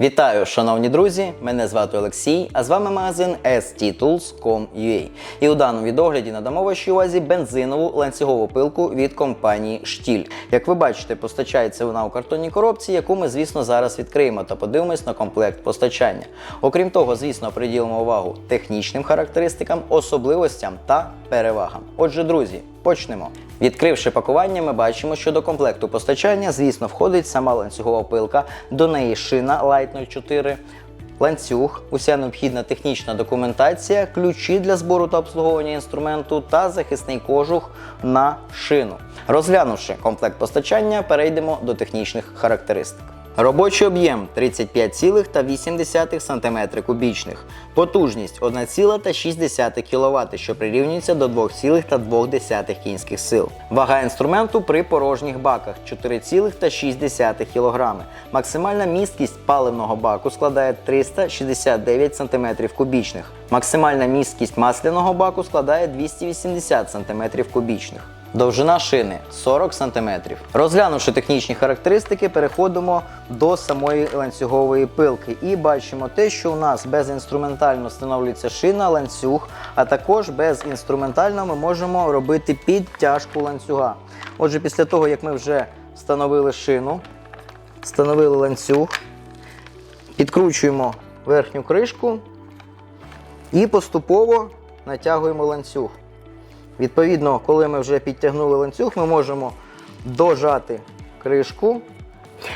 Вітаю, шановні друзі! Мене звати Олексій, а з вами магазин sttools.com.ua. І у даному відогляді надамо вашій увазі бензинову ланцюгову пилку від компанії Штіль. Як ви бачите, постачається вона у картонній коробці, яку ми, звісно, зараз відкриємо та подивимось на комплект постачання. Окрім того, звісно, приділимо увагу технічним характеристикам, особливостям та перевагам. Отже, друзі, почнемо. Відкривши пакування, ми бачимо, що до комплекту постачання, звісно, входить сама ланцюгова пилка, до неї шина Light 04, ланцюг, уся необхідна технічна документація, ключі для збору та обслуговування інструменту та захисний кожух на шину. Розглянувши комплект постачання, перейдемо до технічних характеристик. Робочий об'єм 35,8 см кубічних, потужність 1,6 кВт, що прирівнюється до 2,2 кінських сил. Вага інструменту при порожніх баках 4,6 кг. Максимальна місткість паливного баку складає 369 см кубічних. Максимальна місткість масляного баку складає 280 см кубічних. Довжина шини 40 см. Розглянувши технічні характеристики, переходимо до самої ланцюгової пилки і бачимо те, що у нас безінструментально встановлюється шина, ланцюг, а також безінструментально ми можемо робити підтяжку ланцюга. Отже, після того, як ми вже встановили шину, встановили ланцюг, підкручуємо верхню кришку і поступово натягуємо ланцюг. Відповідно, коли ми вже підтягнули ланцюг, ми можемо дожати кришку.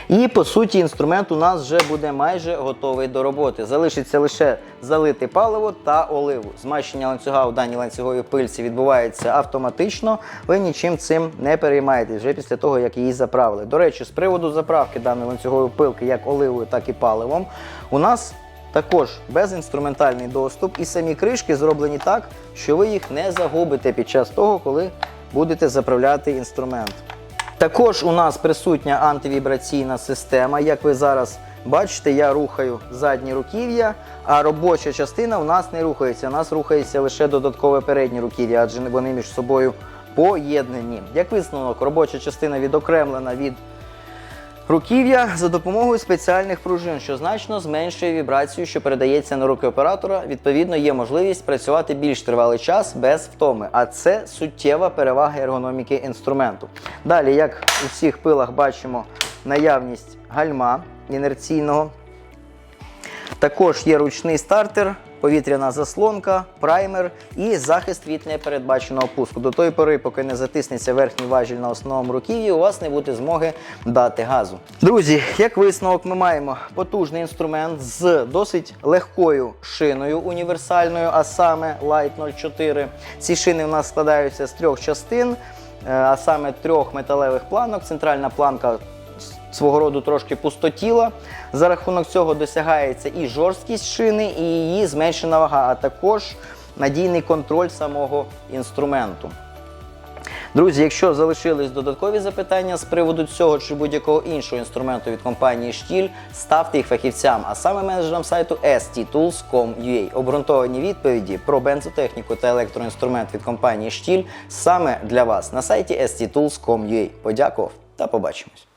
І по суті, інструмент у нас вже буде майже готовий до роботи. Залишиться лише залити паливо та оливу. Змащення ланцюга у даній ланцюговій пильці відбувається автоматично. Ви нічим цим не переймаєтесь вже після того, як її заправили. До речі, з приводу заправки даної ланцюгової пилки, як оливою, так і паливом, у нас також безінструментальний доступ, і самі кришки зроблені так, що ви їх не загубите під час того, коли будете заправляти інструмент. Також у нас присутня антивібраційна система. Як ви зараз бачите, я рухаю задні руків'я, а робоча частина у нас не рухається. У нас рухається лише додаткове переднє руків'я, адже вони між собою поєднані. Як висновок, робоча частина відокремлена від Руків'я за допомогою спеціальних пружин, що значно зменшує вібрацію, що передається на руки оператора. Відповідно, є можливість працювати більш тривалий час без втоми, а це суттєва перевага ергономіки інструменту. Далі, як у всіх пилах, бачимо наявність гальма інерційного. Також є ручний стартер, повітряна заслонка, праймер і захист від непередбаченого пуску. До тої пори, поки не затиснеться верхній важіль на основному руків'ї, у вас не буде змоги дати газу. Друзі, як висновок, ми маємо потужний інструмент з досить легкою шиною універсальною, а саме Light 04. Ці шини у нас складаються з трьох частин, е, а саме трьох металевих планок. Центральна планка свого роду трошки пустотіла. За рахунок цього досягається і жорсткість шини, і її зменшена вага, а також надійний контроль самого інструменту. Друзі, якщо залишились додаткові запитання з приводу цього чи будь-якого іншого інструменту від компанії Штіль, ставте їх фахівцям, а саме менеджерам сайту sttools.com.ua. Обґрунтовані відповіді про бензотехніку та електроінструмент від компанії Штіль саме для вас на сайті sttools.com.ua. Подякував та побачимось.